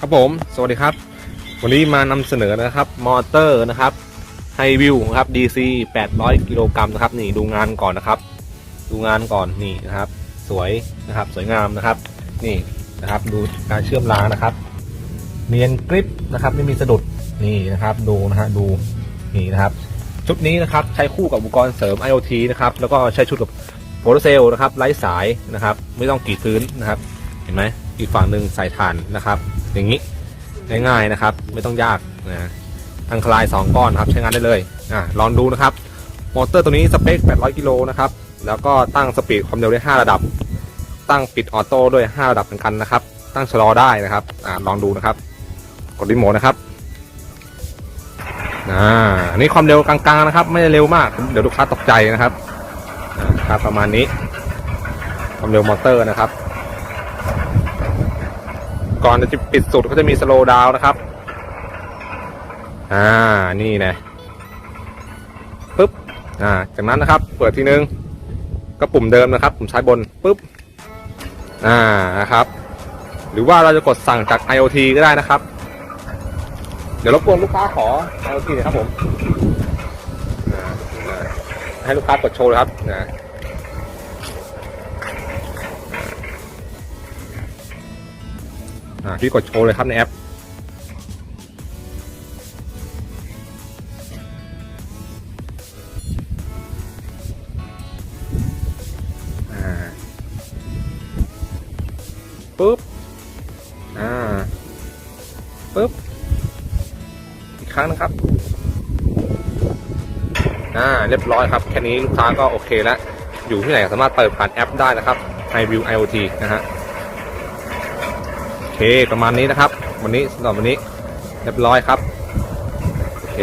ครับผม สวัสดีครับ วันนี้มานำเสนอนะครับ มอเตอร์นะครับไฮวิวครับ DC 800 กิโลกรัมนะครับ นี่ดูงานก่อนนะครับ ดูงานก่อนนี่นะครับ สวยนะครับ สวยงามนะครับ นี่นะครับ ดูการเชื่อมล้างนะครับ เนียนกริปนะครับ ไม่มีสะดุดนี่นะครับ ดูนะฮะดูนี่นะครับ ชุดนี้นะครับใช้คู่กับอุปกรณ์เสริม IoT นะครับ แล้วก็ใช้ชุดกับโฟลเซลนะครับไร้สายนะครับ ไม่ต้องกรีดพื้นนะครับ เห็นไหมอีกฝั่งหนึ่งใส่ถ่านนะครับ อย่างนี้ง่ายๆนะครับ ไม่ต้องยากนะอังคลาย 2 ก้อนครับใช้งานได้เลยอะลองดูนะครับ มอเตอร์ตัวนี้สเปค 800 กิโลนะครับ แล้วก็ตั้งสปีดความเร็วได้ 5 ระดับ ตั้งปิดออโต้ด้วย 5 ระดับเหมือนกันนะครับ ตั้งชะลอได้นะครับอะลองดูนะครับ กดรีโมทนะครับอ่าอันนี้ความเร็วกลางๆนะครับ ไม่ได้เร็วมาก เดี๋ยวลูกค้าตกใจนะครับครับประมาณนี้ ความเร็วมอเตอร์นะครับ ก่อนจะปิดสุดก็จะมีสโลว์ดาวนะครับ อ่า นี่นะปึ๊บ อ่า จากนั้นนะครับ เปิดทีนึง ก็ปุ่มเดิมนะครับ ปุ่มซ้ายบนปึ๊บ อ่า นะครับ หรือว่าเราจะกดสั่งจาก IoT ก็ได้นะครับ เดี๋ยวรบกวนลูกค้าขอ IoT น่อยครับผม ให้ลูกค้ากดโชว์เลยครับนะ อ่าพี่กดโชว์เลยครับในแอป อ่าปุ๊บ อ่าปุ๊บ อีกครั้งนะครับ อ่า เรียบร้อยครับ แค่นี้ลูกค้าก็โอเคแล้ว อยู่ที่ไหนสามารถเปิดผ่านแอปได้นะครับ iView IoT นะฮะ เคประมาณนี้นะครับ วันนี้สำหรับวันนี้เรียบร้อยครับ โอเค